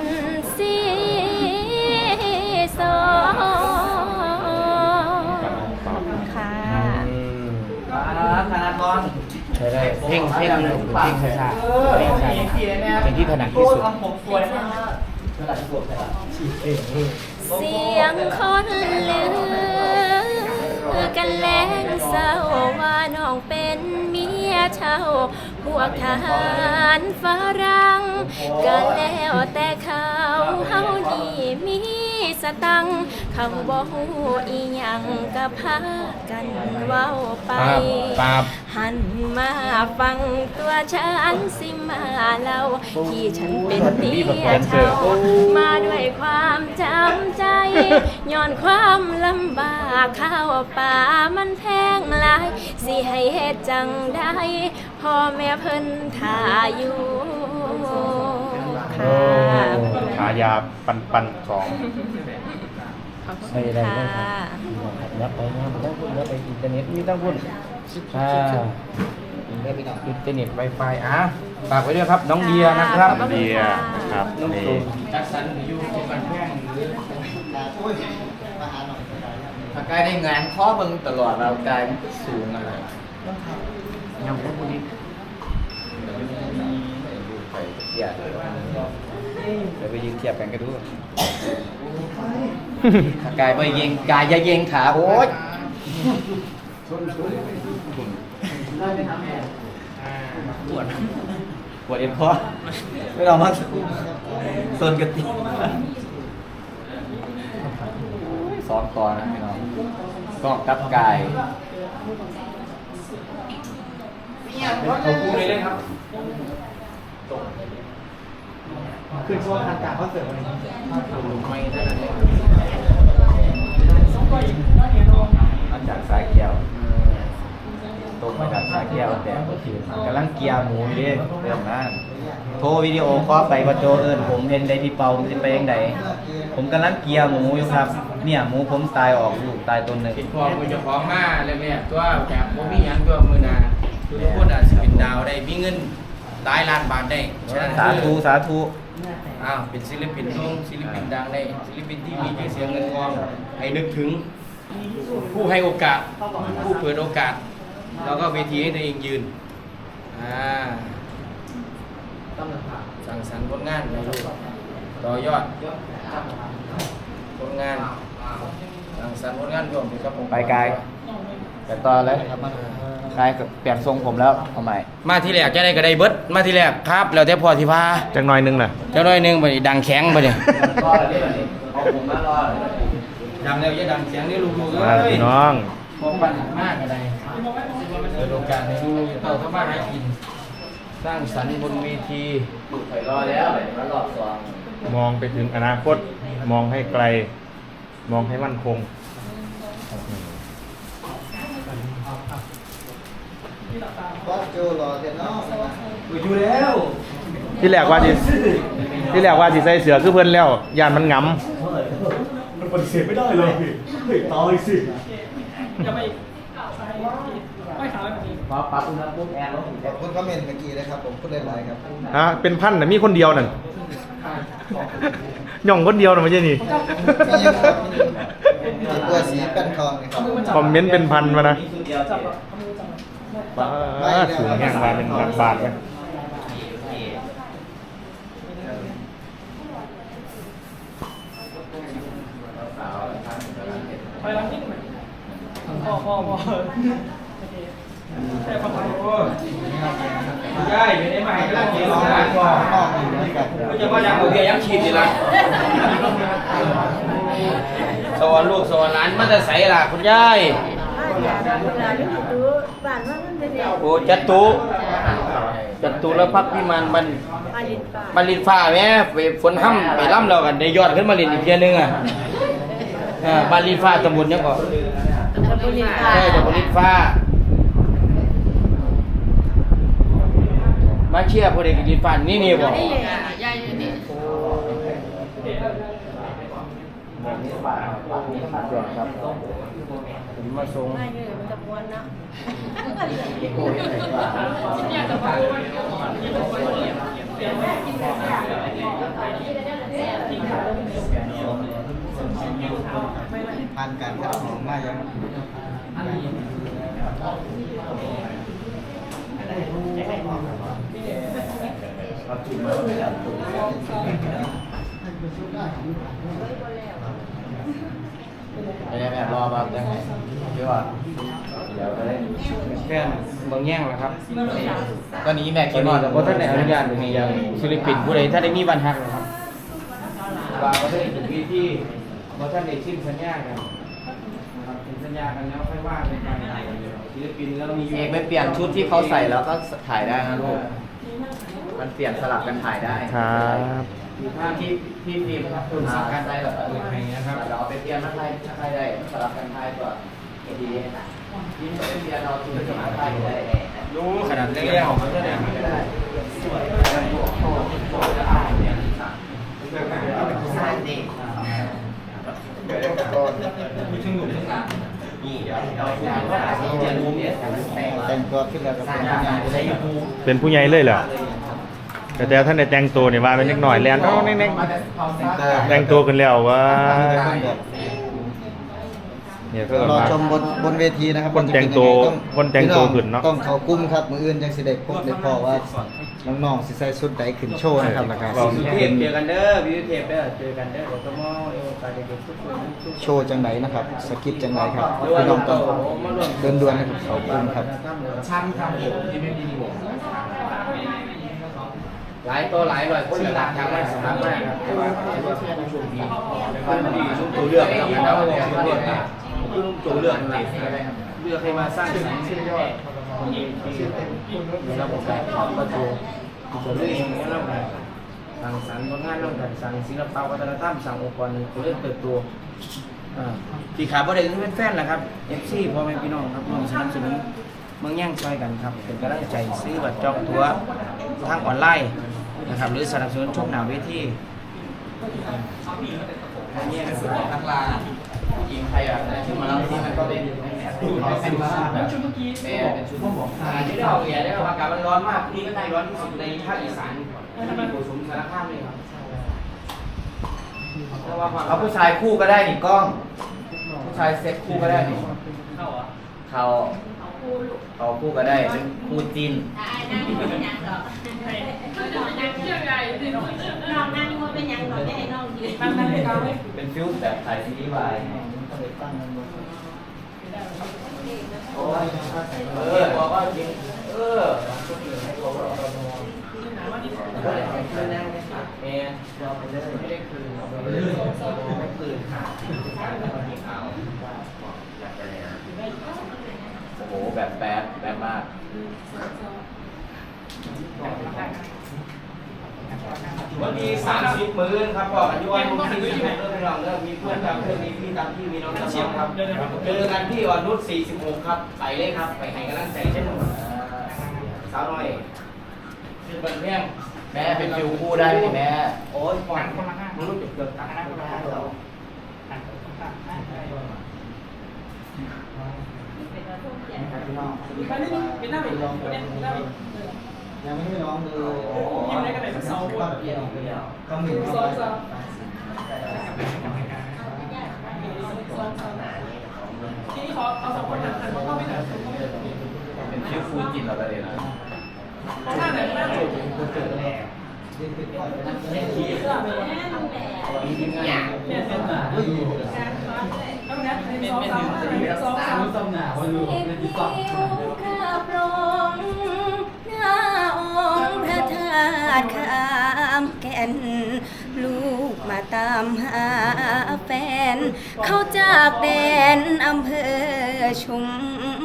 นสีสอค่ะธนาธรใช้ได้เพ่งเพ่งหนึ่งเพ่งชาเพ่งช้าเป็นที่ถนัดที่สุดเสียงคนลือกันแล้งเศร้าว่าน้องเป็นเมียเช่า พวกทหารฝรั่งก็แล้วแต่เขาเฮานี่มีสตังค์เขาบอกหูอีหยังก็พากันเว้าไปปั๊บปั๊บ หันมาฟังตัวฉันสิมาเล่าที่ฉันเป็นเมียเช่ามาด้วยความจำใจย้อนความลำบากข้าวป่ามันแพงหลาย สิให้เฮ็ดจังได้พ่อแม่เพิ่นท่าอยู่ค่ะขายาปันปันสองขอบคุใช่ณได้ค่ะเลยครับยับไปนะมันต้องพูดยับไปอินเทอร์เน็ตมีต้องพูด อ่าอินเทอร์เน็ตไวไฟอะฝากไว้ด้วยครับ น้องเดียนะครับ ขอบคุณเดียค่ะนะครับน้องนี่ตูนจักสันอยู่ที่บ้านแพงหรือถ้ากายได้งานข้อเบิ่งตลอดเรากายมันก็สูงอะไรยังไม่พูดดิดูไปเทียบเดี๋ยวไปยืนเทียบกันก็ดูถ้ากายไปยิงกายจะยิงขาโอ๊ย ปวดปวดเอ็นคอไม่ต้องมาส่วนกระติซ้อมก่อนนะพี่น้องก็กับกายเขาพูดเลยครับคือช่วงทางการเขาเสิร์ฟวันนี้ไม่ได้เลยมาจากสายแก้ว ตรงมาจากสาแก้วแต่กำลังเกียร์หมูอยู่ดิเรื่องนั้นโทรวิดีโอคอลไปว่าโจเอิญผมเห็นได้พี่เปามันจะไปยังไงผมกำลังเกียร์หมูอยู่ครับ เนี่ยหมูผมตายออกลูกตายตัวหนึ่งติดพอมือเจ้าของมาแล้วเนี่ยตัวแบบบ่มีหยังตัวมือนาทุกคนอาจจะเป็นดาวได้มีเงินหลายล้านบาทได้ฉะนั้นสาธุสาธุอ้าวเป็นศิลปินดวงศิลปินดังได้ศิลปินที่มีชื่อเสียงเงินทองให้นึกถึงผู้ให้โอกาสผู้เปิดโอกาส แล้วก็เวทีให้ตัวเองยืนอ่าสั่งสรรค์ผลงานในลูกต่อยอดผลงานสั่งสรรค์ผลงานร่วมกับผมไปไกลแต่ตอนแล้วกายกับเปลี่ยนทรงผมแล้วเอาใหม่มาที่แรกจะได้ก็ได้เบิดมาที่แรกครับแล้วแต่พอที่พาจังหน่อยหนึงน่ะเจ้าน้อยหนึงไปดังแข็งไปเนี่ยรอเลยเอาผมมารอเลยดังแล้วจะดังเสียงนี่ลูกๆมาเอ้ยพี่น้อง พวกปัญหามากอะไรเปิดโอกาสให้ลูกๆเต่าเข้ามาหากิน สร้างสรรค์บนเวทีถอยรอแล้วมารอบสองมองไปถึงอนาคต มองให้ไกล มองให้มั่นคงก็โจรอเดี๋ยวน้องอยู่แล้วที่แรกว่าสิที่แรกว่าสิใส่เสือคือเพื่อนแล้วยานมันงมันปฏิเสธไม่ได้เลยเฮ้ยตายสิ พอปรับอุณหภูมิแอร์ลงขอบคุณคอมเมนต์เมื่อกี้นะครับผมพูดหลายๆครับำฮะเป็นพันน่ะมีคนเดียวนั่นย่องคนเดียวน่ะไม่ใช่นี่ มีเยอะครับมีตัวสีแป้นทองนะครับ คอมเมนต์เป็นพันมานะมีสูตรเดียวจับบ้าสูงแห้งมาเป็นบาทบาทไห มใช่ไม่ได้ใหม่ก็ต้องเกี่ยวกับข้างนอกอยู่ด้วยกันก็จะว่ายังเอาเบียร์ยังฉีดอยู่ละสวรรค์ลูกสวรรค์หลานมันจะใส่ล่ะคุณยายโอ้จัตุจัตุแล้วพักพิมานมันมันลินฟ้าแม่ไปฝนห้ำไปล่ำเรากันได้ยอดขึ้นมาลินอีกเทียนึงอะอ่าบ้าลินฟ้าตำบลยังก่อน เออตำบลลินฟ้า มาเชียร์พอดีกับลินฟ้านี่นี่บอกผมมาส่งเผ่านการคัดกรองมายังไม่ได้แบบรอแบบยังไงพี่ว่าเดี๋ยวก็ได้แฟนบางแย่งแหละครับ ตอนนี้แม่ตคิอดนว่านี้เพราะท่านในอนุญาตมีอย่างศิลปินผู้ใดถ้าได้มีบันทักนะครับว่าก็ได้ถึงวิธี เพราะท่านได้ชิมสัญญากันครับถึงสัญญากันแล้วค่อยว่ากันไปศิลปินแล้วมีอยู่เอกไปเปลี่ยนชุดที่เขาใส่แล้วก็ถ่ายได้นะลูก มันเปลี่ยนสลับกันถ่ายได้ครับถ้าที่ที่ฟิล์มครับคุณสังกันได้แบบเราเอาไปเปลี่ยนมาไทยมาไทยได้สลับกันถ่ายตัวดีที่ไม่ได้เปลี่ยนเราคือจะมาไทยได้รู้ขนาดเลี้ยงของเขาเนี่ยไม่ได้นี่เดี๋ยวเราจะรู้เนี่ยแต่งตัวขึ้นแล้วก็เป็นยังไงใช้ยูทูบเป็นผู้ใหญ่เลยเหรอแต่แต่ท่านได้แต่งตัวเนี่ยมาเป็นเล็กหน่อยแลนเอาเน็กๆแต่งตัวกันแล้วว่า เนี่ยก็รอมา ชมบนบนเวทีนะครับคนแต่งตัวาจะเป็คนแต่งตัวขึ้นเนาะ ต้องเขากุ้มครับ มืออื่นจังสิได้พบได้พอว่าน้องๆสิใส่ชุดใดขึ้นโชว์นะครับแล้วก็เราสิเทเป็ปนเจอกันเด้อวิวเทปเด้อเจอกันเด้อเดี๋ยวก็มอเอวตาเด็กๆทุกคนทุกโชว์จังไหนนะครับสคริปต์จังไหนครับพี่น้องต้องเดินด่วนนะครับเขากุ้มครับช่างทำผมที่ไม่ดีผมหลายตัวหลายร้อยคนหลักทางไม่สามารถมากครับแต่ว่าผู้ชมดีคนดีชุบตัวเลือกครับแล้วก็ชุบเลือก คือตัวเลือกอะไรเลือกให้มาสร้างสรรค์ชิ้นยอดคนดีที่ระบบแบบประตูตัวเลือเองนี่ยเราสั่งสรรค์ผลงานร่วมกันสั่งศิลปวัฒนธรรมสั่งองค์กรหนึ่งเลือกเติบโตอ่าที่ขาบ่ได้คือเป็นแฟนแหละครับ FC พ่อแม่พี่น้องครับน้องสนับสนุนเมืองแย่งช่วยกันครับเป็นกำลังใจซื้อบัตรจองตั๋วทางออนไลน์นะครับ หรือสนับสนุนชมหน้าเวทีเนี่ยนักลา ทีมไทยอะที่มาเล่าที่มันก็เป็นเป็นชุดแบบแม่เป็นชุดบอกอ่าที่ได้ออกเรียได้อากาศมันร้อนมากนี่ก็ไทยร้อนที่สุดในภาคอีสานที่มีโกสุมสารคามเลยครับเพราะว่าความเขาผู้ชายคู่ก็ได้นี่กล้อง ผู้ชายเซ็ตคู่ก็ได้นี่เขาเขาคู่ก็ได้เป็นคู่จินน้องนั่งมันเป็นยังหรอได้น้องยืนเป็นฟิลแบบถ่ายซีรีส์วาย เออบอกว่าจริงเออเมียยอมไปเลยไม่ได้คืนไม่ได้คืนค่ะโอ้โหแบบแบดแบบมาก วันที่สามสิบมื้อครับบอกกันย้อนผมสี่สิบเริ่มลองเริ่มมีเพื่อนครับเพื่อนมีพี่ตามที่มีน้องเชียงครับเจอกันที่อ่อนนุชสี่สิบหกครับไปเลยครับ ไปให้กำลังใจเช่นสาวน้อยคือบันเพียงแม่เป็นฟิลคู่ได้ไหมแม่โอ้ยก่อนมันรู้จุดเกิดตังค์เรา ยังไม่ได้ร้องเลยยิ้มได้กันไหนสักสองคนเดียวก็มีสองสามเป็นฟิลฟูจินเราประเด็นนะเอกนิ้วข้าพ น ลูกมาตามหาแฟน เขาจากแดนอำเภอชุม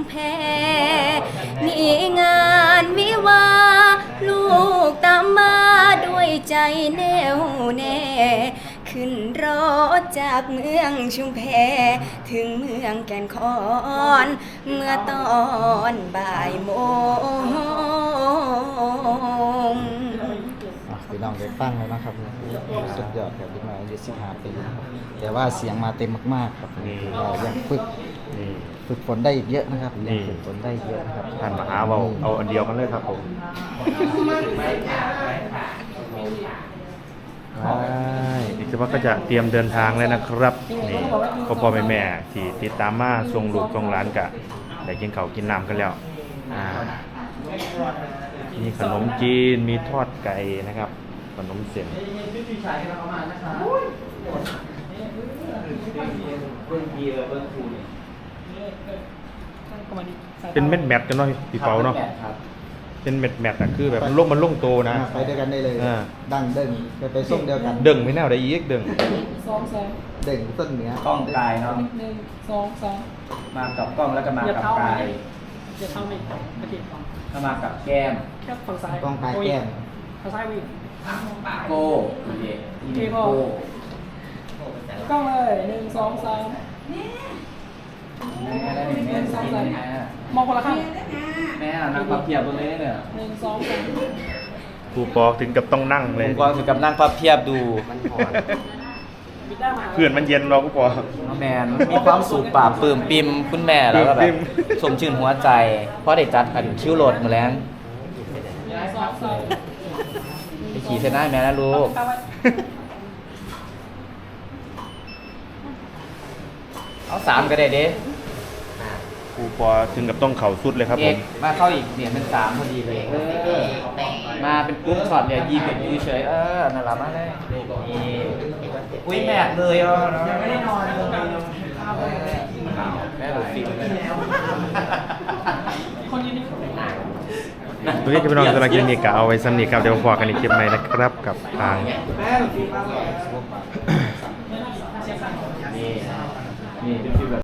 แพนี่งานวิวาห์ลูกตามมาด้วยใจแน่วแน่ขึ้นรถจากเมืองชุมแพถึงเมืองแก่นคอน เมื่อตอนบ่ายโมง ได้ฟังแล้วนะครับสุดยอดครับพี่น้องอายุสิบห้าปีนะครับแต่ว่าเสียงมาเต็มมากๆครับเรายังฝึกนี่ฝึกฝนได้อีกเยอะนะครับยังฝึกฝนได้อีกเยอะนะครับท่านมหาเบาเอาอันเดียวกันเลยครับผมอีกสักพักก็จะเตรียมเดินทางแล้วนะครับนี่พ่อพ่อแม่แม่ที่ติดตามมาส่งลูกส่งหลานกะได้กินข้าวกินน้ำกันแล้วอ่ามีขนมจีนมีทอดไก่นะครับ ขนมเส้นเบิ่งพีเออเบิ่งคูนี่เป็นเม็ดแมทกันเนาะพี่เปาเนาะครับเป็นเม็ดแมทอะคือแบบมันลงมันลงโตนะอ่าไปด้วยกันได้เลยอ่าดังเด้งไปไปส่งเดียวกันเดึงไม่แน่ได้อีกเดึงสองสองเด้งต้นเหนือกล้องกายเนาะหนึ่งสองสองมากับกล้องแล้วก็มากับกายอย่าเข้าไม่โอเคแล้วมากับแก้มแค่ฝั่งซ้ายกล้องกายแก้มทางซ้ายวิ่ง โก้อีเดอีเดโก้กล้องเลยหนึ่งสองสามแม่ได้แม่ได้แม่มองคนละข้างแม่นั่งพับเพียบตรงนี้เนี่ยหนึ่งสองสามครูปอถึงกับต้องนั่งผเลยมก็ถึงกับนั่งพับเพียบดูบิดได้มาเพื่อนมันเย็นเราก็พอน้องแมนมีความสุขปราบปลื้มปิมคุณแม่แล้วก็แบปลื้บมสมชื่นหัวใจ เพราะได้จัดกันคิ้วโหลดมือแรงสองสามไป ขี่เซน่าแม่นะลูกเข้าไว้เอาสามก็ได้เด้ครูปอถึงกับต้องเข่าสุดเลยครับเอผกม มาเข้าอีกเนี่ยเป็นสามพอดีเลยเออมาเป็นกรุ๊ปช็อตเนี่ยยีเป็นยูเฉยเออน่ารักมากเลยนี่อุ้ยแมทเลยอะยังไม่ได้นอนเลยแม่หลุดฟิล์มเลยคนยืนนี่ตั วนี้จะไป็นน้องสำหรับคลินนี่ก็เอาไว้สำนีครับเดี๋ยวพอกันในคลิปใหม่นะครับกับทางนี่